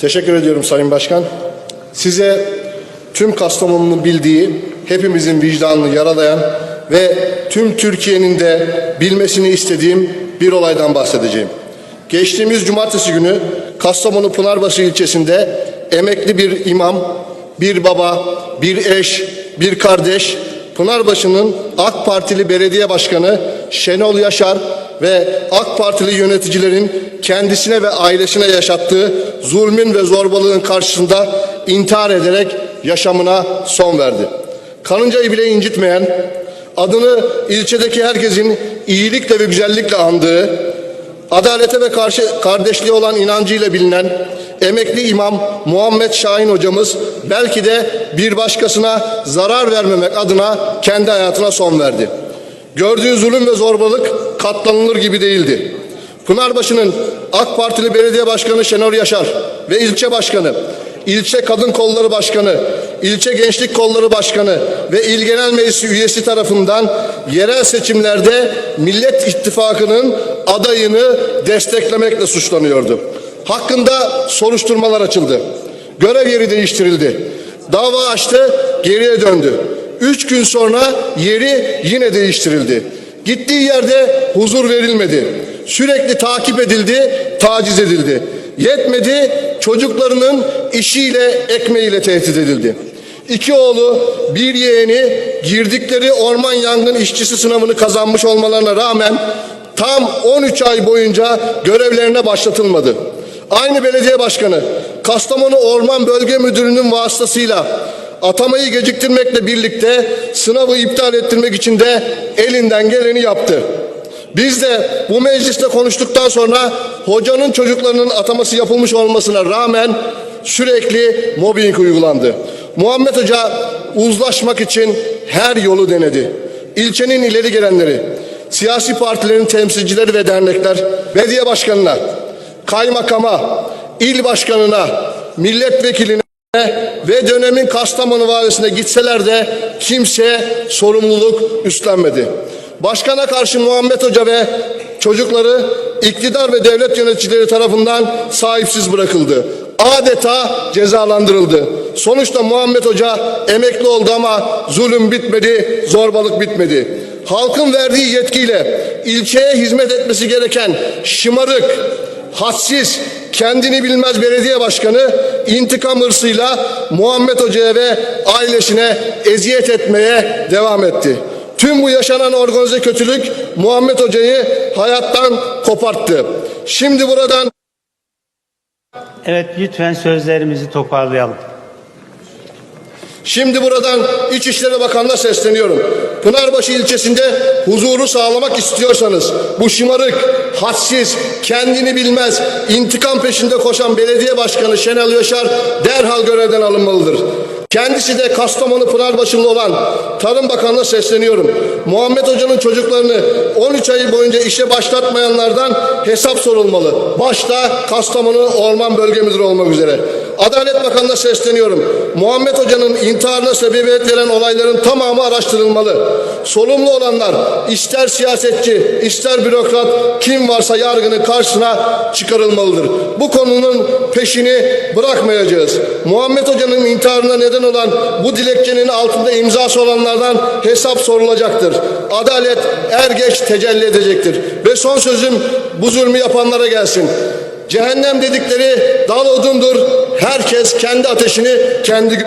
Teşekkür ediyorum Sayın Başkan. Size tüm Kastamonu'nun bildiği, hepimizin vicdanını yaralayan ve tüm Türkiye'nin de bilmesini istediğim bir olaydan bahsedeceğim. Geçtiğimiz cumartesi günü Kastamonu Pınarbaşı ilçesinde emekli bir imam, bir baba, bir eş, bir kardeş Pınarbaşı'nın AK Partili belediye başkanı Şenol Yaşar ve AK Partili yöneticilerin kendisine ve ailesine yaşattığı zulmün ve zorbalığın karşısında intihar ederek yaşamına son verdi. Karıncayı bile incitmeyen, adını ilçedeki herkesin iyilikle ve güzellikle andığı, adalete ve karşı kardeşliğe olan inancıyla bilinen emekli imam Muhammed Şahin hocamız belki de bir başkasına zarar vermemek adına kendi hayatına son verdi. Gördüğü zulüm ve zorbalık katlanılır gibi değildi. Pınarbaşı'nın AK Partili Belediye Başkanı Şenol Yaşar ve ilçe başkanı, ilçe kadın kolları başkanı, ilçe gençlik kolları başkanı ve il genel meclisi üyesi tarafından yerel seçimlerde Millet İttifakı'nın adayını desteklemekle suçlanıyordu. Hakkında soruşturmalar açıldı. Görev yeri değiştirildi. Dava açtı, geriye döndü. Üç gün sonra yeri yine değiştirildi. Gittiği yerde huzur verilmedi. Sürekli takip edildi, taciz edildi. Yetmedi, çocuklarının işiyle, ekmeğiyle tehdit edildi. İki oğlu, bir yeğeni girdikleri orman yangın işçisi sınavını kazanmış olmalarına rağmen tam 13 ay boyunca görevlerine başlatılmadı. Aynı belediye başkanı Kastamonu Orman Bölge Müdürü'nün vasıtasıyla atamayı geciktirmekle birlikte sınavı iptal ettirmek için de elinden geleni yaptı. Biz de bu mecliste konuştuktan sonra hocanın çocuklarının ataması yapılmış olmasına rağmen sürekli mobbing uygulandı. Muhammed Hoca uzlaşmak için her yolu denedi. İlçenin ileri gelenleri, siyasi partilerin temsilcileri ve dernekler, belediye başkanına, kaymakama, il başkanına, milletvekiline ve dönemin Kastamonu valisine gitseler de kimse sorumluluk üstlenmedi. Başkana karşı Muhammed Hoca ve çocukları iktidar ve devlet yöneticileri tarafından sahipsiz bırakıldı. Adeta cezalandırıldı. Sonuçta Muhammed Hoca emekli oldu ama zulüm bitmedi, zorbalık bitmedi. Halkın verdiği yetkiyle ilçeye hizmet etmesi gereken şımarık, hadsiz, kendini bilmez belediye başkanı intikam hırsıyla Muhammed Hoca'ya ve ailesine eziyet etmeye devam etti. Tüm bu yaşanan organize kötülük Muhammed Hoca'yı hayattan koparttı. Şimdi buradan Evet lütfen sözlerimizi toparlayalım. Şimdi buradan İçişleri Bakanı'na sesleniyorum. Pınarbaşı ilçesinde huzuru sağlamak istiyorsanız bu şımarık, hadsiz, kendini bilmez, intikam peşinde koşan belediye başkanı Şenol Yaşar derhal görevden alınmalıdır. Kendisi de Kastamonu Pınarbaşılı olan Tarım Bakanı'na sesleniyorum. Muhammed Hoca'nın çocuklarını 13 ay boyunca işe başlatmayanlardan hesap sorulmalı. Başta Kastamonu Orman Bölge olmak üzere. Adalet Bakanı'na sesleniyorum. Muhammed Hoca'nın intiharına sebebiyet veren olayların tamamı araştırılmalı. Sorumlu olanlar ister siyasetçi, ister bürokrat kim varsa yargının karşısına çıkarılmalıdır. Bu konunun peşini bırakmayacağız. Muhammed Hoca'nın intiharına neden olan bu dilekçenin altında imzası olanlardan hesap sorulacaktır. Adalet er geç tecelli edecektir. Ve son sözüm bu zulmü yapanlara gelsin. Cehennem dedikleri dal odundur. Herkes kendi ateşini kendi